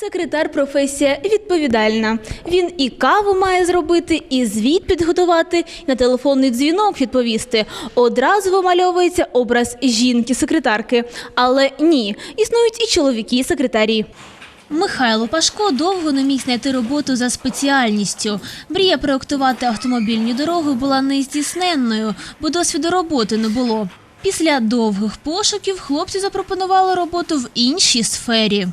Секретар професія відповідальна. Він і каву має зробити, і звіт підготувати, і на телефонний дзвінок відповісти. Одразу вимальовується образ жінки-секретарки. Але ні, існують і чоловіки-секретарі. Михайло Пашко довго не міг знайти роботу за спеціальністю. Мрія проектувати автомобільні дороги була нездійсненною, бо досвіду роботи не було. Після довгих пошуків хлопці запропонували роботу в іншій сфері.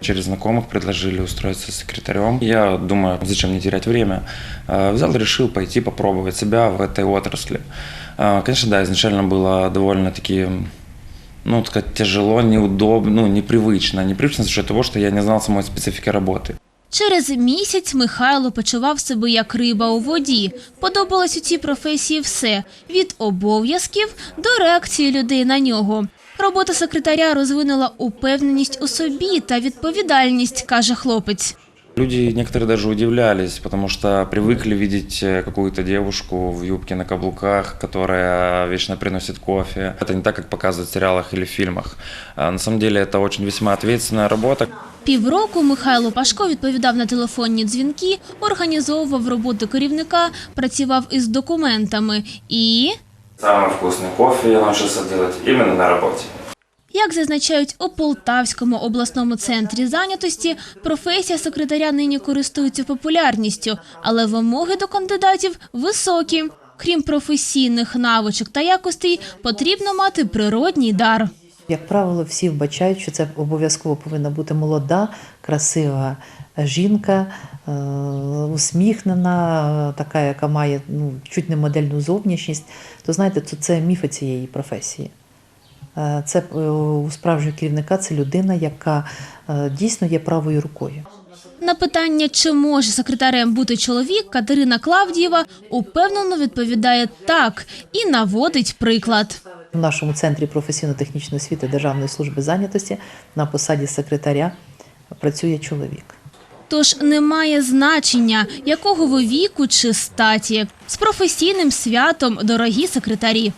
Через знакомых предложили устроиться секретарем. Я думаю, зачем мне терять время. Э, Взял, решил пойти попробовать себя в этой отрасли. Э, Конечно, да, изначально было довольно-таки ну, так сказать, тяжело, неудобно, ну, непривычно. Непривычно за счет того, что я не знал самой специфики работы. Через місяць Михайло почував себе як риба у воді. Подобалось у цій професії все – від обов'язків до реакції людей на нього. Робота секретаря розвинула упевненість у собі та відповідальність, каже хлопець. Люди некоторые даже удивлялись, потому что привыкли видеть э, какую-то девушку в юбке на каблуках, которая вечно приносит кофе. Это не так, как показывают в сериалах или фильмах. А На самом деле это очень весьма ответственная работа. Півроку Михайло Пашко відповідав на телефонні дзвінки, організовував роботу керівника, працював із документами і... Самый вкусный кофе я научился делать именно на работе. Як зазначають у Полтавському обласному центрі зайнятості, професія секретаря нині користується популярністю, але вимоги до кандидатів високі. Крім професійних навичок та якостей, потрібно мати природній дар. Як правило, всі вбачають, що це обов'язково повинна бути молода, красива жінка, е, усміхнена, е, така, яка має ну, чуть не модельну зовнішність. То знаєте, то це міфи цієї професії. Е, Це у справжнього керівника це людина, яка дійсно є правою рукою. На питання, чи може секретарем бути чоловік, Катерина Клавдієва упевнено відповідає так і наводить приклад. В нашому центрі професійно-технічної освіти Державної служби зайнятості на посаді секретаря працює чоловік. Тож немає значення, якого ви віку чи статі. З професійним святом, дорогі секретарі.